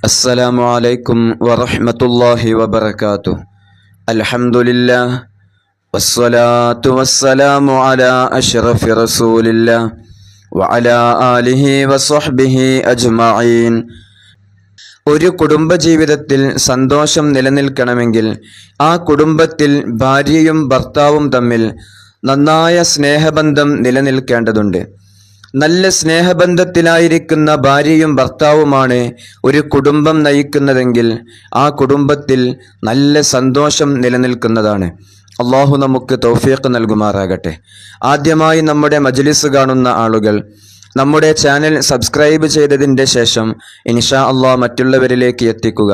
السلام عليكم ورحمة الله وبركاته الحمد لله والصلاة والسلام على أشرف رسول الله وعلى آله وصحبه أجمعين ഒരു കുടുംബജീവിതത്തിൽ സന്തോഷം നിലനിൽക്കണമെങ്കിൽ ആ കുടുംബത്തിൽ ഭാര്യയും ഭർത്താവും തമ്മിൽ നന്നായ സ്നേഹബന്ധം നിലനിൽക്കേണ്ടതുണ്ട് നല്ല സ്നേഹബന്ധത്തിലായിരിക്കുന്ന ഭാര്യയും ഭർത്താവുമാണ് ഒരു കുടുംബം നയിക്കുന്നതെങ്കിൽ ആ കുടുംബത്തിൽ നല്ല സന്തോഷം നിലനിൽക്കുന്നതാണ്. അള്ളാഹു നമുക്ക് തൗഫീഖ് നൽകുമാറാകട്ടെ. ആദ്യമായി നമ്മുടെ മജ്ലിസ് കാണുന്ന ആളുകൾ നമ്മുടെ ചാനൽ സബ്സ്ക്രൈബ് ചെയ്തതിന്റെ ശേഷം ഇൻഷാ അള്ളാഹ് മറ്റുള്ളവരിലേക്ക് എത്തിക്കുക.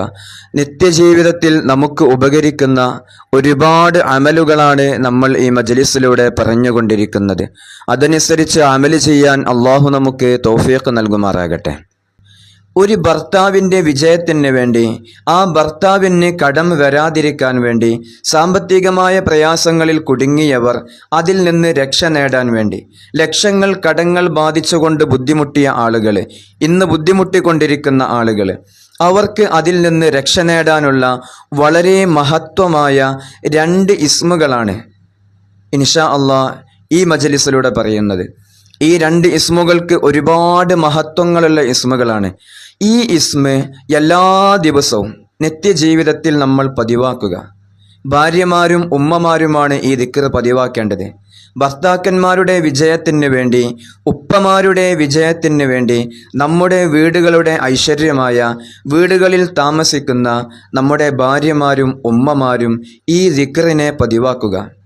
നിത്യജീവിതത്തിൽ നമുക്ക് ഉപകരിക്കുന്ന ഒരുപാട് അമലുകളാണ് നമ്മൾ ഈ മജലിസിലൂടെ പറഞ്ഞുകൊണ്ടിരിക്കുന്നത്. അതനുസരിച്ച് അമൽ ചെയ്യാൻ അള്ളാഹു നമുക്ക് തോഫിയൊക്കെ നൽകുമാറാകട്ടെ. ഒരു ഭർത്താവിന്റെ വിജയത്തിന് വേണ്ടി ആ ഭർത്താവിന് കടം വരാതിരിക്കാൻ വേണ്ടി സാമ്പത്തികമായ പ്രയാസങ്ങളിൽ കുടുങ്ങിയവർ അതിൽ നിന്ന് രക്ഷ നേടാൻ വേണ്ടി. ലക്ഷങ്ങൾ കടങ്ങൾ ബാധിച്ചുകൊണ്ട് ബുദ്ധിമുട്ടിയ ആളുകൾ ഇന്ന് ബുദ്ധിമുട്ടിക്കൊണ്ടിരിക്കുന്ന ആളുകൾ അവർക്ക് അതിൽ നിന്ന് രക്ഷ നേടാനുള്ള വളരെ മഹത്വമായ രണ്ട് ഇസ്മുകളാണ് ഇൻഷാ അള്ളാ ഈ മജലിസിലൂടെ പറയുന്നത്. ഈ രണ്ട് ഇസ്മുകൾക്ക് ഒരുപാട് മഹത്വങ്ങളുള്ള ഇസ്മുകളാണ്. ഈ ഇസ്മ എല്ലാ ദിവസവും നിത്യജീവിതത്തിൽ നമ്മൾ പതിവാക്കുക. ഭാര്യമാരും ഉമ്മമാരുമാണ് ഈ ദിക്കർ പതിവാക്കേണ്ടത്. ഭർത്താക്കന്മാരുടെ വിജയത്തിന് വേണ്ടി ഉപ്പമാരുടെ വിജയത്തിന് വേണ്ടി നമ്മുടെ വീടുകളുടെ ഐശ്വര്യമായ വീടുകളിൽ താമസിക്കുന്ന നമ്മുടെ ഭാര്യമാരും ഉമ്മമാരും ഈ ദിക്കറിനെ പതിവാക്കുക.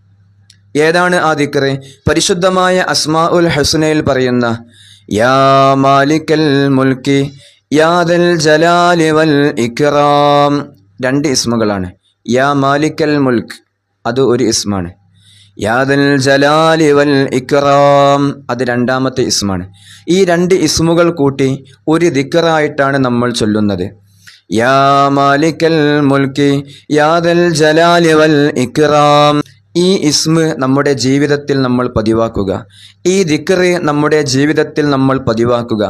ഏതാണ് ആ ദിക്റ്? പരിശുദ്ധമായ അസ്മാ ഉൽ ഹസുനയിൽ പറയുന്ന യാ മാലിക്കൽ മുൽക്കി യാദൽ ജലാലി ഇക്റാം. രണ്ട് ഇസ്മുകളാണ്. യാ മാലിക്കൽ മുൽക്ക് അത് ഒരു ഇസ്മാണ്. യാദൽ ജലാലി വൽ ഇക്റാം അത് രണ്ടാമത്തെ ഇസ്മാണ്. ഈ രണ്ട് ഇസ്മുകൾ കൂട്ടി ഒരു ദിക്കറായിട്ടാണ് നമ്മൾ ചൊല്ലുന്നത്. യാ മാലിക്കൽ മുൽക്കി യാദൽ ജലാലി വൽ ഇക്റാം. ഈ ഇസ്മ് നമ്മുടെ ജീവിതത്തിൽ നമ്മൾ പതിവാക്കുക. ഈ ദിക്കറ് നമ്മുടെ ജീവിതത്തിൽ നമ്മൾ പതിവാക്കുക.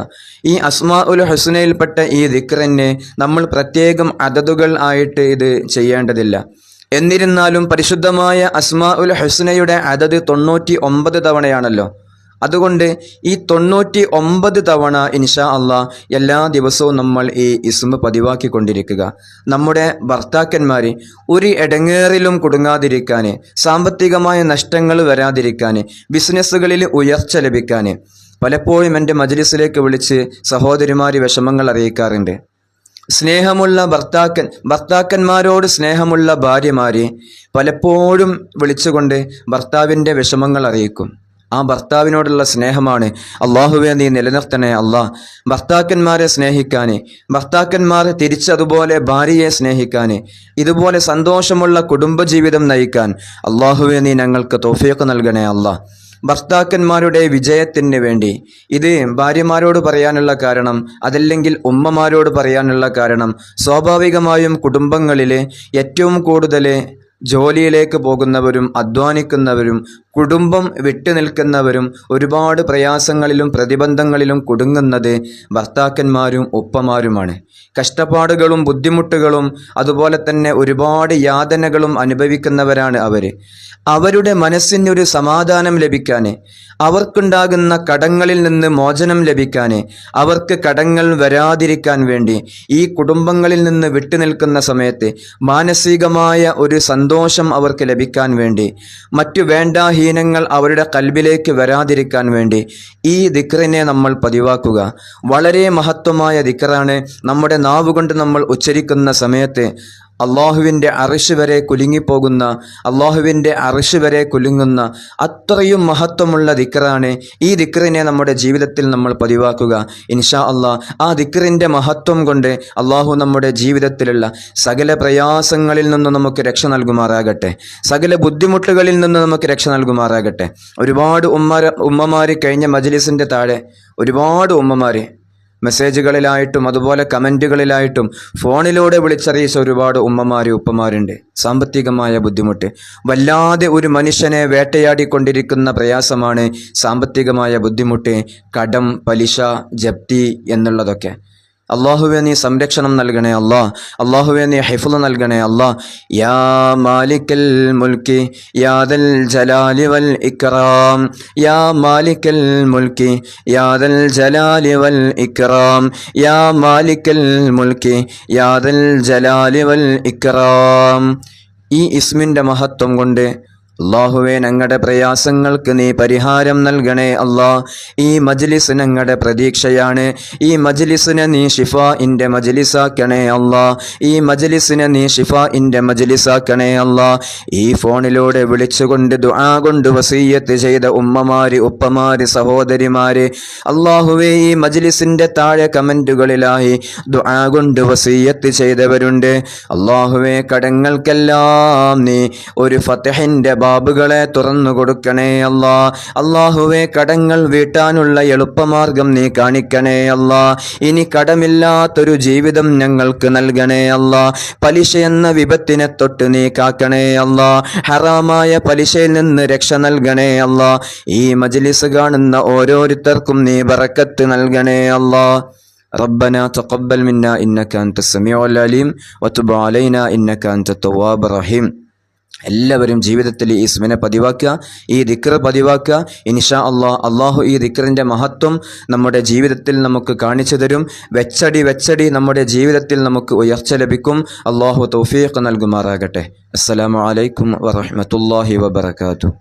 ഈ അസ്മാ ഉൽ ഹുസ്നയിൽപ്പെട്ട ഈ ദിക്കറിനെ നമ്മൾ പ്രത്യേകം അതതുകൾ ആയിട്ട് ഇത് ചെയ്യേണ്ടതില്ല. എന്നിരുന്നാലും പരിശുദ്ധമായ അസ്മാ ഉൽ ഹുസ്നയുടെ അതത് തൊണ്ണൂറ്റി ഒമ്പത് തവണയാണല്ലോ. അതുകൊണ്ട് ഈ തൊണ്ണൂറ്റി ഒമ്പത് തവണ ഇൻഷാ അള്ളാ എല്ലാ ദിവസവും നമ്മൾ ഈ ഇസ്മ പതിവാക്കിക്കൊണ്ടിരിക്കുക. നമ്മുടെ ഭർത്താക്കന്മാർ ഒരു ഇടങ്ങേറിലും കുടുങ്ങാതിരിക്കാൻ സാമ്പത്തികമായ നഷ്ടങ്ങൾ വരാതിരിക്കാൻ ബിസിനസ്സുകളിൽ ഉയർച്ച ലഭിക്കാൻ പലപ്പോഴും എന്റെ മജ്ലിസിലേക്ക് വിളിച്ച് സഹോദരിമാർ വിഷമങ്ങൾ അറിയിക്കാറുണ്ട്. സ്നേഹമുള്ള ഭർത്താക്കൻ ഭർത്താക്കന്മാരോട് സ്നേഹമുള്ള ഭാര്യമാരെ പലപ്പോഴും വിളിച്ചുകൊണ്ട് ഭർത്താവിന്റെ വിഷമങ്ങൾ അറിയിക്കും. ആ ഭർത്താവിനോടുള്ള സ്നേഹമാണ്. അള്ളാഹുവെ നീ നിലനിർത്തണേ അള്ളാഹ് ഭർത്താക്കന്മാരെ സ്നേഹിക്കാന്. ഭർത്താക്കന്മാർ തിരിച്ചതുപോലെ ഭാര്യയെ സ്നേഹിക്കാന്. ഇതുപോലെ സന്തോഷമുള്ള കുടുംബജീവിതം നയിക്കാൻ അള്ളാഹുവെ നീ ഞങ്ങൾക്ക് തോഫിയൊക്കെ നൽകണേ അള്ളാഹ് ഭർത്താക്കന്മാരുടെ വിജയത്തിന് വേണ്ടി. ഇത് ഭാര്യമാരോട് പറയാനുള്ള കാരണം അതല്ലെങ്കിൽ ഉമ്മമാരോട് പറയാനുള്ള കാരണം സ്വാഭാവികമായും കുടുംബങ്ങളിൽ ഏറ്റവും കൂടുതൽ ജോലിയിലേക്ക് പോകുന്നവരും അധ്വാനിക്കുന്നവരും കുടുംബം വിട്ടു നിൽക്കുന്നവരും ഒരുപാട് പ്രയാസങ്ങളിലും പ്രതിബന്ധങ്ങളിലും കുടുങ്ങുന്നത് ഭർത്താക്കന്മാരും ഉപ്പമാരുമാണ്. കഷ്ടപ്പാടുകളും ബുദ്ധിമുട്ടുകളും അതുപോലെ തന്നെ ഒരുപാട് യാതനകളും അനുഭവിക്കുന്നവരാണ് അവർ അവരുടെ മനസ്സിനൊരു സമാധാനം ലഭിക്കാൻ അവർക്കുണ്ടാകുന്ന കടങ്ങളിൽ നിന്ന് മോചനം ലഭിക്കാൻ അവർക്ക് കടങ്ങൾ വരാതിരിക്കാൻ വേണ്ടി ഈ കുടുംബങ്ങളിൽ നിന്ന് വിട്ടുനിൽക്കുന്ന സമയത്ത് മാനസികമായ ഒരു സന്തോഷം അവർക്ക് ലഭിക്കാൻ വേണ്ടി മറ്റു വേണ്ടാഹീനങ്ങൾ അവരുടെ കൽബിലേക്ക് വരാതിരിക്കാൻ വേണ്ടി ഈ ദിക്റിനെ നമ്മൾ പതിവാക്കുക. വളരെ മഹത്വമായ ദിക്റാണ് നമ്മുടെ നാവുകൊണ്ട് നമ്മൾ ഉച്ചരിക്കുന്ന സമയത്ത് അള്ളാഹുവിന്റെ അറിഷ് വരെ കുലുങ്ങിപ്പോകുന്ന അള്ളാഹുവിന്റെ അറിഷ് വരെ കുലുങ്ങുന്ന അത്രയും മഹത്വമുള്ള ദിക്റാണ് ഈ ദിക്റിനെ നമ്മുടെ ജീവിതത്തിൽ നമ്മൾ പതിവാക്കുക. ഇൻഷാ അള്ളാഹ് ആ ദിക്റിന്റെ മഹത്വം കൊണ്ട് അള്ളാഹു നമ്മുടെ ജീവിതത്തിലുള്ള സകല പ്രയാസങ്ങളിൽ നിന്ന് നമുക്ക് രക്ഷ നൽകുമാറാകട്ടെ. സകല ബുദ്ധിമുട്ടുകളിൽ നിന്ന് നമുക്ക് രക്ഷ നൽകുമാറാകട്ടെ. ഒരുപാട് ഉമ്മ ഉമ്മമാർ കഴിഞ്ഞ മജ്ലിസിന്റെ താഴെ ഒരുപാട് ഉമ്മമാർ മെസ്സേജുകളിലായിട്ടും അതുപോലെ കമന്റുകളിലായിട്ടും ഫോണിലൂടെ വിളിച്ചറിയിച്ച ഒരുപാട് ഉമ്മമാരും ഉപ്പമാരുണ്ട്. സാമ്പത്തികമായ ബുദ്ധിമുട്ട്. വല്ലാതെ ഒരു മനുഷ്യനെ വേട്ടയാടിക്കൊണ്ടിരിക്കുന്ന പ്രയാസമാണ് സാമ്പത്തികമായ ബുദ്ധിമുട്ട് കടം പലിശ ജപ്തി എന്നുള്ളതൊക്കെ. അള്ളാഹുവെ നീ സംരക്ഷണം നൽകണേ അല്ലാ അള്ളാഹുവെ നീ ഹൈഫുൽ നൽകണേ അല്ലാ യാ മാലിക്കൽ മുൽക്കി യാദൽ ജലാലി വൽ ഇക്റാം യാ മാലിക്കൽ മുൽക്കി യാദൽ ജലാലി വൽ ഇക്റാം യാ മാലിക്കൽ മുൽക്കി യാദൽ ജലാലി വൽ ഇക്റാം ഈ ഇസ്മിന്റെ മഹത്വം കൊണ്ട് അള്ളാഹുവെ ഞങ്ങളുടെ പ്രയാസങ്ങൾക്ക് നീ പരിഹാരം നൽകണേ അള്ളാ ഈ മജ്ലിസ് ഞങ്ങളുടെ പ്രതീക്ഷയാണ്. ഈ മജ്ലിസിനെ നീ ഷിഫ ഇന്റെ മജ്ലിസാക്കണേ അള്ളാ ഈ മജ്ലിസിനെ നീ ഷിഫ ഇന്റെ മജ്ലിസാക്കണേ അള്ളാ ഈ ഫോണിലൂടെ വിളിച്ചുകൊണ്ട് ദുആ കൊണ്ട് വസീയത്ത് ചെയ്ത ഉമ്മമാര് ഉപ്പമാര് സഹോദരിമാര് അള്ളാഹുവെ ഈ മജ്ലിസിന്റെ താഴെ കമന്റുകളിലായി ദുആ കൊണ്ട് വസീയത്ത് ചെയ്തവരുണ്ട്. അള്ളാഹുവെ കടങ്ങൾക്കെല്ലാം നീ ഒരു ഫത്തഹിന്റെ ബാബുകളെ തുറന്നു കൊടുക്കണേ അല്ലാ അള്ളാഹുവെ കടങ്ങൾ വീട്ടാനുള്ള എളുപ്പമാർഗം നീ കാണിക്കണേ അല്ലാ ഇനി കടമില്ലാത്തൊരു ജീവിതം ഞങ്ങൾക്ക് നൽകണേ അല്ലാ പലിശ എന്ന വിപത്തിനെ തൊട്ട് നീ കാക്കണേ അല്ലാ ഹറാമായ പലിശയിൽ നിന്ന് രക്ഷ നൽകണേ അല്ലാ ഈ മജ്ലിസ് കാണുന്ന ഓരോരുത്തർക്കും നീ ബറക്കത്ത് നൽകണേ അല്ലാ ربنا تقبل منا إنك أنت السميع العليم وتب علينا إنك أنت التواب الرحيم എല്ലാവരും ജീവിതത്തിൽ ഈ ഇസ്മിനെ പതിവാക്കുക ഈ ദിക്ർ പതിവാക്കുക. ഇൻഷാ അള്ളാഹ് അള്ളാഹു ഈ ദിക്റിന്റെ മഹത്വം നമ്മുടെ ജീവിതത്തിൽ നമുക്ക് കാണിച്ചു തരും. വെച്ചടി വെച്ചടി നമ്മുടെ ജീവിതത്തിൽ നമുക്ക് ഉയർച്ച ലഭിക്കും. അള്ളാഹു തൗഫീഖ് നൽകുമാറാകട്ടെ. അസ്സലാമു അലൈക്കും വറഹ്മത്തുള്ളാഹി വബറകാതുഹു.